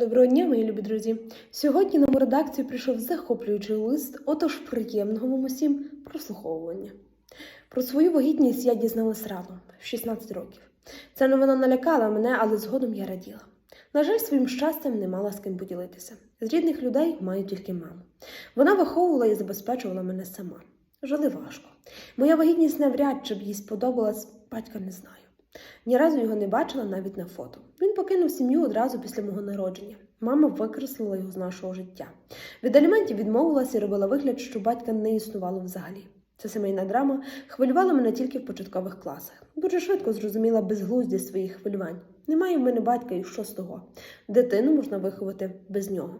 Доброго дня, мої любі друзі. Сьогодні нам у редакцію прийшов захоплюючий лист, отож приємного вам усім прослуховування. Про свою вагітність я дізналась рано, в 16 років. Ця новина налякала мене, але згодом я раділа. На жаль, своїм щастям не мала з ким поділитися. З рідних людей маю тільки маму. Вона виховувала і забезпечувала мене сама. Жили важко. Моя вагітність навряд чи б їй сподобалась, батька не знаю. Ні разу його не бачила навіть на фото. Він покинув сім'ю одразу після мого народження. Мама викреслила його з нашого життя. Від аліментів відмовилася і робила вигляд, що батька не існувало взагалі. Ця сімейна драма хвилювала мене тільки в початкових класах. Дуже швидко зрозуміла безглуздість своїх хвилювань. Немає в мене батька, і що з того? Дитину можна виховати без нього.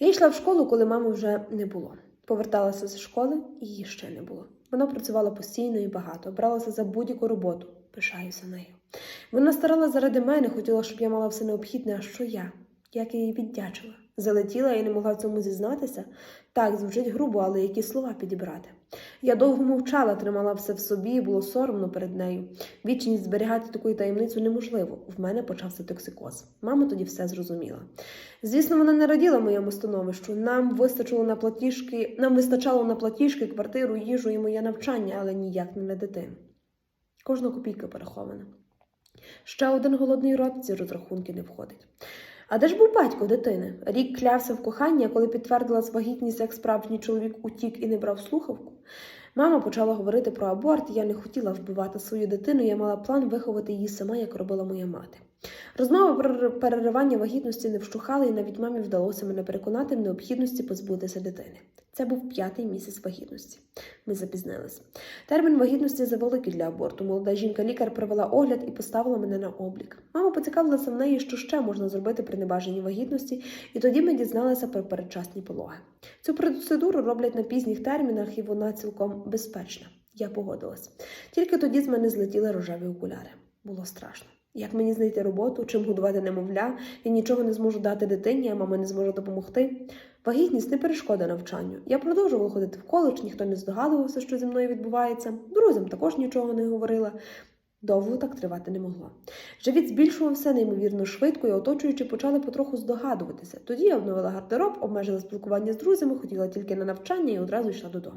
Я йшла в школу, коли мами вже не було. Поверталася з школи, і її ще не було. Вона працювала постійно і багато, бралася за будь-яку роботу. Пишаюся нею. Вона старала заради мене, хотіла, щоб я мала все необхідне, а що я? Як я їй віддячила? Залетіла і не могла в цьому зізнатися? Так, звучить грубо, але які слова підібрати. Я довго мовчала, тримала все в собі, було соромно перед нею. Вічність зберігати таку таємницю неможливо. В мене почався токсикоз. Мама тоді все зрозуміла. Звісно, вона не раділа моєму становищу. Нам вистачило на платіжки, нам вистачало на платіжки, квартиру, їжу і моє навчання, але ніяк не на дитину. Кожна копійка порахована. Ще один голодний рот ці розрахунки не входить. А де ж був батько дитини? Рік клявся в коханні, а коли підтвердила вагітність, як справжній чоловік утік і не брав слухавку. Мама почала говорити про аборт, я не хотіла вбивати свою дитину, я мала план виховати її сама, як робила моя мати. Розмови про переривання вагітності не вщухали, і навіть мамі вдалося мене переконати в необхідності позбутися дитини. Це був п'ятий місяць вагітності. Ми запізнились. Термін вагітності завеликий для аборту. Молода жінка-лікар провела огляд і поставила мене на облік. Мама поцікавилася в неї, що ще можна зробити при небажаній вагітності, і тоді ми дізналися про передчасні пологи. Цю процедуру роблять на пізніх термінах, і вона цілком безпечна. Я погодилась. Тільки тоді з мене злетіли рожеві окуляри. Було страшно. Як мені знайти роботу, чим годувати немовля, я нічого не зможу дати дитині, а мама не зможе допомогти. Вагітність не перешкода навчанню. Я продовжувала ходити в коледж, ніхто не здогадувався, що зі мною відбувається. Друзям також нічого не говорила. Довго так тривати не могло. Живіт збільшувався неймовірно швидко, і оточуючи почали потроху здогадуватися. Тоді я обновила гардероб, обмежила спілкування з друзями, хотіла тільки на навчання і одразу йшла додому.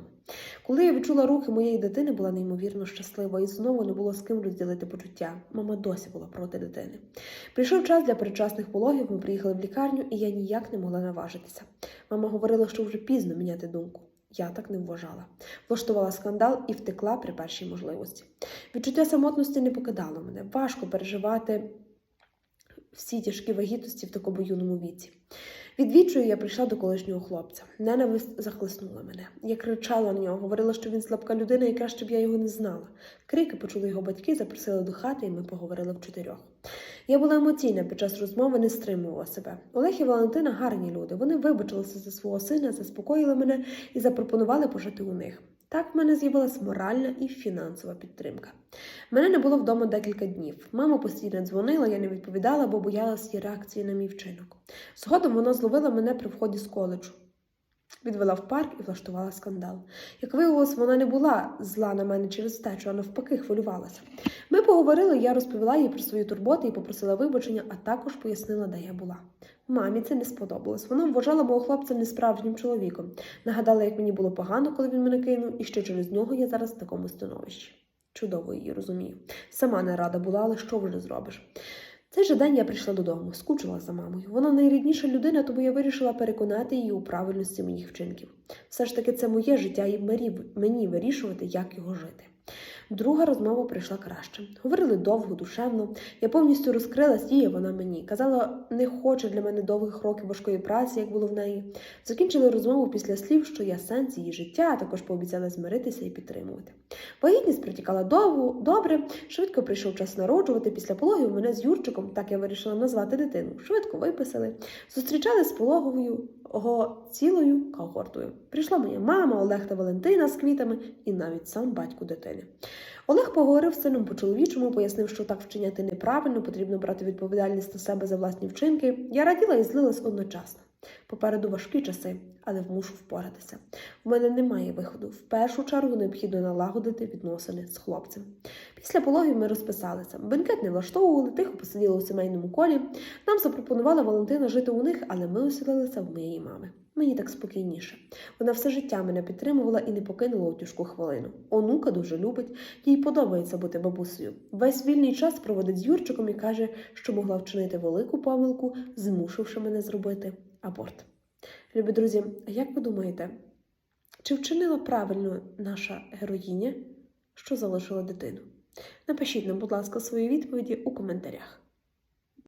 Коли я відчула рухи моєї дитини, була неймовірно щаслива і знову не було з ким розділити почуття. Мама досі була проти дитини. Прийшов час для передчасних пологів, ми приїхали в лікарню, і я ніяк не могла наважитися. Мама говорила, що вже пізно міняти думку. Я так не вважала. Влаштувала скандал і втекла при першій можливості. Відчуття самотності не покидало мене. Важко переживати всі тяжкі вагітності в такому юному віці. Від відчаю я прийшла до колишнього хлопця. Ненависть захлиснула мене. Я кричала на нього, говорила, що він слабка людина і краще б я його не знала. Крики почули його батьки, запросили до хати, і ми поговорили в чотирьох. Я була емоційна під час розмови, не стримувала себе. Олег і Валентина гарні люди. Вони вибачилися за свого сина, заспокоїли мене і запропонували пожити у них. Так в мене з'явилася моральна і фінансова підтримка. Мене не було вдома декілька днів. Мама постійно дзвонила, я не відповідала, бо боялась її реакції на мій вчинок. Згодом вона зловила мене при вході з коледжу. Відвела в парк і влаштувала скандал. Як виявилось, вона не була зла на мене через течу, а навпаки, хвилювалася. Ми поговорили, я розповіла їй про свої турботи і попросила вибачення, а також пояснила, де я була. Мамі це не сподобалось. Вона вважала мого хлопця несправжнім чоловіком. Нагадала, як мені було погано, коли він мене кинув, і що через нього я зараз в такому становищі. Чудово її розумію. Сама не рада була, але що вже зробиш? Цей же день я прийшла додому, скучила за мамою. Вона найрідніша людина, тому я вирішила переконати її у правильності моїх вчинків. Все ж таки, це моє життя, і мені вирішувати, як його жити. Друга розмова прийшла краще. Говорили довго, душевно. Я повністю розкрилась їй, вона мені. Казала, не хоче для мене довгих років важкої праці, як було в неї. Закінчили розмову після слів, що я сенс її життя, а також пообіцяла змиритися і підтримувати. Вагітність протікала довго, добре, швидко прийшов час народжувати. Після пологів мене з Юрчиком, так я вирішила назвати дитину, швидко виписали. Зустрічали з пологовою його цілою когортою. Прийшла моя мама, Олег та Валентина з квітами і навіть сам батько дитини. Олег поговорив з сином по-чоловічому, пояснив, що так вчиняти неправильно, потрібно брати відповідальність на себе за власні вчинки. Я раділа і злилась одночасно. Попереду важкі часи, але мушу впоратися. У мене немає виходу. В першу чергу необхідно налагодити відносини з хлопцем. Після пологів ми розписалися. Бенкет не влаштовували, тихо посиділи у сімейному колі. Нам запропонувала Валентина жити у них, але ми оселилися в моєї мами. Мені так спокійніше. Вона все життя мене підтримувала і не покинула у тяжку хвилину. Онука дуже любить, їй подобається бути бабусею. Весь вільний час проводить з Юрчиком і каже, що могла вчинити велику помилку, змусивши мене зробити аборт. Любі друзі, а як ви думаєте, чи вчинила правильно наша героїня, що залишила дитину? Напишіть нам, будь ласка, свої відповіді у коментарях.